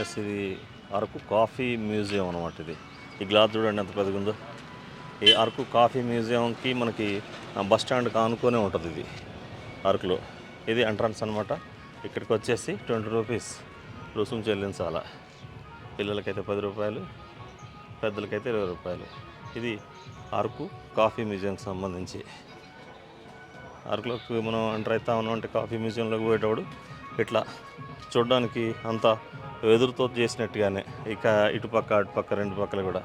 Yes ఇది Araku coffee museum అనమాట ఇది. ఈ గ్లాస్ చూడండి ఎంత పెద్దగా ఉందో ఈ అరకు కాఫీ మ్యూజియంకి మనకి బస్ స్టాండ్కి ఆనుకొని ఉంటుంది ఇది అరకులో. ఇది ఎంట్రన్స్ అనమాట ఇక్కడికి వచ్చేసి ట్వంటీ రూపీస్. రుసుము చెల్లించాలా. పిల్లలకైతే పది రూపాయలు పెద్దలకైతే ఇరవై రూపాయలు. ఇది అరకు కాఫీ మ్యూజియంకి సంబంధించి. అరకులోకి మనం ఎంటర్ అవుతా ఉన్నాం అంటే కాఫీ మ్యూజియంలోకి పోయేటప్పుడు ఇట్లా చూడడానికి అంత వెదురుతో చేసినట్టుగానే ఇక ఇటుపక్క అటుపక్క రెండు పక్కల కూడా.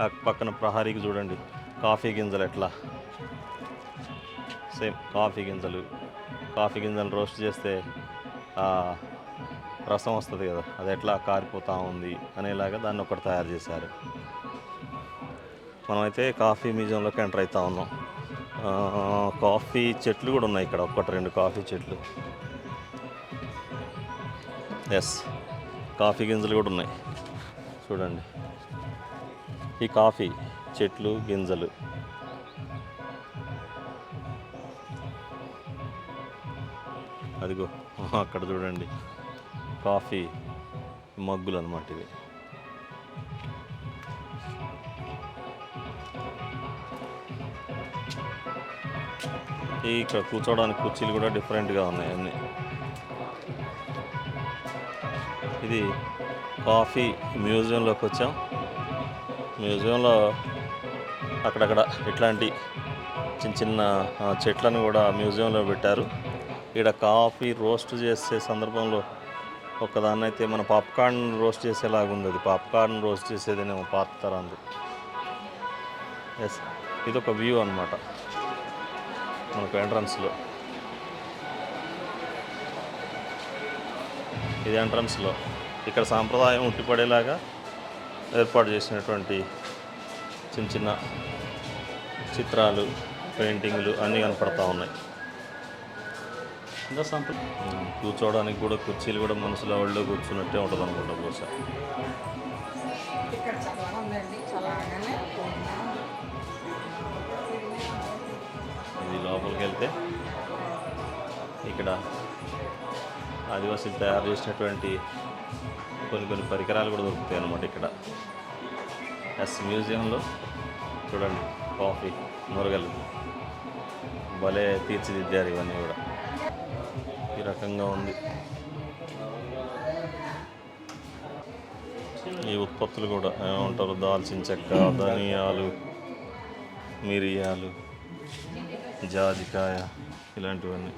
ఆ పక్కన ప్రహారీకి చూడండి కాఫీ గింజలు ఎట్లా. సేమ్ కాఫీ గింజలు. కాఫీ గింజలు రోస్ట్ చేస్తే రసం వస్తుంది కదా అది ఎట్లా కారిపోతూ ఉంది అనేలాగా దాన్ని ఒకటి తయారు చేశారు. మనమైతే కాఫీ మ్యూజియంలోకి ఎంటర్ అవుతూ ఉన్నాం. కాఫీ చెట్లు కూడా ఉన్నాయి ఇక్కడ. ఒక్కటి రెండు కాఫీ చెట్లు. ఎస్ కాఫీ గింజలు కూడా ఉన్నాయి. చూడండి. ఈ కాఫీ చెట్లు గింజలు. అదిగో అక్కడ చూడండి. కాఫీ మగ్గులు అనమాట ఇవి. ఈ ఇక్కడ కూర్చోవడానికి కుర్చీలు కూడా డిఫరెంట్గా ఉన్నాయి అన్నీ. ఇది కాఫీ మ్యూజియంలోకి వచ్చాం. మ్యూజియంలో అక్కడక్కడ ఇట్లాంటి చిన్న చిన్న చెట్లను కూడా మ్యూజియంలో పెట్టారు. ఇక్కడ కాఫీ రోస్ట్ చేసే సందర్భంలో ఒకదాన్ని అయితే మన పాప్కార్న్ రోస్ట్ చేసేలాగా ఉంది. అది పాప్కార్న్ రోస్ట్ చేసేదేనేమో పాత తరాంది ఎస్ ఇది ఒక వ్యూ అనమాట మనకు ఎంట్రన్స్లో. ఇది ఎంట్రన్స్లో. ఇక్కడ సాంప్రదాయం ఉట్టిపడేలాగా ఏర్పాటు చేసినటువంటి చిన్న చిన్న చిత్రాలు పెయింటింగ్లు అన్నీ కనపడతా ఉన్నాయి. కూర్చోవడానికి కూడా కుర్చీలు కూడా మనసులో వాళ్ళు కూర్చున్నట్టే ఉంటుంది అనుకుంటా బహుశా. దగ్గరికి వెళ్తే ఇక్కడ ఆదివాసీలు తయారు చేసినటువంటి కొన్ని కొన్ని పరికరాలు కూడా దొరుకుతాయి అన్నమాట ఇక్కడ. ఎస్ మ్యూజియంలో చూడండి కాఫీ మురగలు. భలే తీర్చిదిద్దారు ఇవన్నీ కూడా. ఈ రకంగా ఉంది. ఈ ఉత్పత్తులు కూడా ఏమంటారు? దాల్చిన చెక్క ధనియాలు మిరియాలు. జాజికాయ ఇలాంటివన్నీ.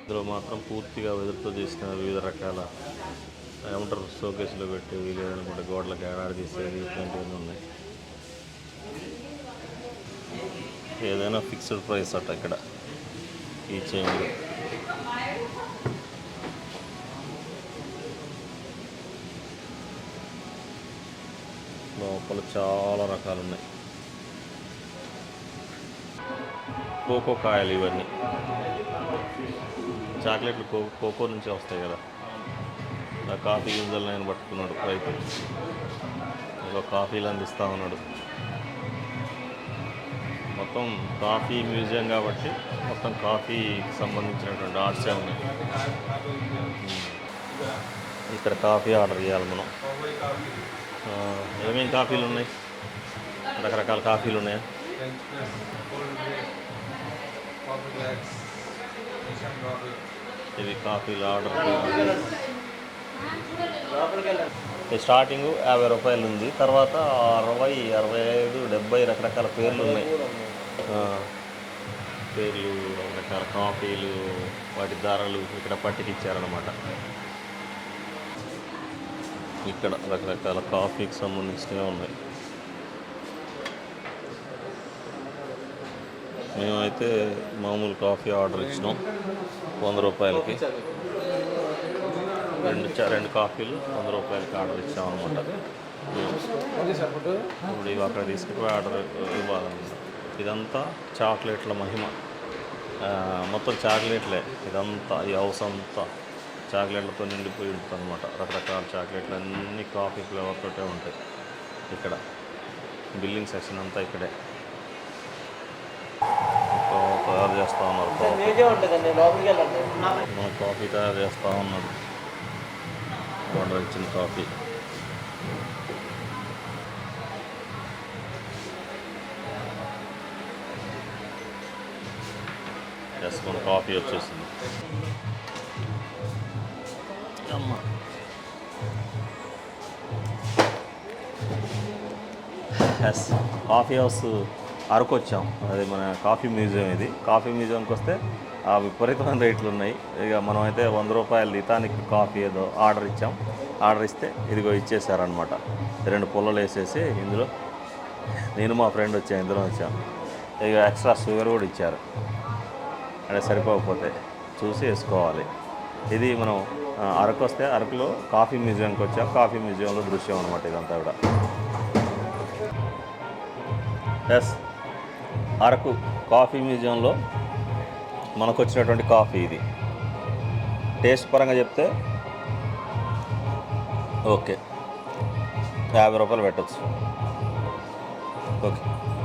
ఇందులో మాత్రం పూర్తిగా వెదురుతో చేసిన వివిధ రకాల ఏమంటారు షోకేసులో పెట్టేవి లేదనుకుంటే గోడలకు ఏడాడదీసేవి ఇట్లాంటివన్నీ ఉన్నాయి. ఏదైనా ఫిక్స్డ్ ప్రైస్ అట్ట ఇక్కడ ఈ చైన్లో లోపల చాలా రకాలు ఉన్నాయి కోకో కాయలు ఇవన్నీ. చాక్లెట్లు కో కోకో నుంచి వస్తాయి కదా. ఆ కాఫీ గింజలు నేను పట్టుకున్నాడు రైతు ఇంకా కాఫీలు అందిస్తూ ఉన్నాడు. మొత్తం కాఫీ మ్యూజియం కాబట్టి మొత్తం కాఫీకి సంబంధించినటువంటి ఆర్ట్సే ఉన్నాయి ఇక్కడ కాఫీ ఆర్డర్ చేయాలి మనం. ఏమేమి కాఫీలు ఉన్నాయి? రకరకాల కాఫీలు ఉన్నాయా? ఇవి కాఫీలు ఆర్డర్ స్టార్టింగ్ యాభై రూపాయలు ఉంది. తర్వాత అరవై అరవై ఐదు డెబ్బై రకరకాల పేర్లు ఉన్నాయి. పేర్లు రకరకాల కాఫీలు వాటి ధరలు ఇక్కడ పట్టికిచ్చారనమాట ఇక్కడ రకరకాల కాఫీకి సంబంధించినవి ఉన్నాయి. మేమైతే మామూలు కాఫీ ఆర్డర్ ఇచ్చినాం. వంద రూపాయలకి. రెండు రెండు కాఫీలు వంద రూపాయలకి ఆర్డర్ ఇచ్చాం అనమాట ఇప్పుడు ఇవి అక్కడ తీసుకుపోయి ఆర్డర్ ఇవ్వాలన్నమాట. ఇదంతా చాక్లెట్ల మహిమ. మొత్తం చాక్లెట్లే. ఇదంతా ఈ హౌస్ అంతా చాక్లెట్లతో నిండిపోయి ఉంటుంది అనమాట రకరకాల చాక్లెట్లు అన్నీ కాఫీ ఫ్లేవర్ తోటే ఉంటాయి ఇక్కడ. బిల్లింగ్ సెక్షన్ అంతా ఇక్కడే. ఇంకా తయారు చేస్తూ ఉన్నారు మన కాఫీ. తయారు చేస్తూ ఉన్నాడు ఆర్డర్ ఇచ్చిన కాఫీ. ఎస్ మన కాఫీ వచ్చేసింది. అమ్మా. ఎస్ కాఫీ హౌస్ అరకు వచ్చాం అది మన కాఫీ మ్యూజియం ఇది. కాఫీ మ్యూజియంకి వస్తే ఆ విపరీతమైన రేట్లు ఉన్నాయి. ఇక మనం అయితే వంద రూపాయలు లితానికి కాఫీ ఏదో ఆర్డర్ ఇచ్చాం. ఆర్డర్ ఇస్తే ఇదిగో ఇచ్చేసారనమాట రెండు పుల్లలు వేసేసి ఇందులో నేను మా ఫ్రెండ్ వచ్చాను ఇందులో వచ్చాం ఇక ఎక్స్ట్రా షుగర్ కూడా ఇచ్చారు. అంటే సరిపోకపోతే చూసి వేసుకోవాలి. ఇది మనం అరకు వస్తే అరకులో కాఫీ మ్యూజియంకి వచ్చాం. కాఫీ మ్యూజియంలో దృశ్యం అనమాట ఇదంతా కూడా. ఎస్ అరకు కాఫీ మ్యూజియంలో మనకు వచ్చినటువంటి కాఫీ ఇది. టేస్ట్ పరంగా చెప్తే ఓకే. యాభై రూపాయలు పెట్టచ్చు. ఓకే.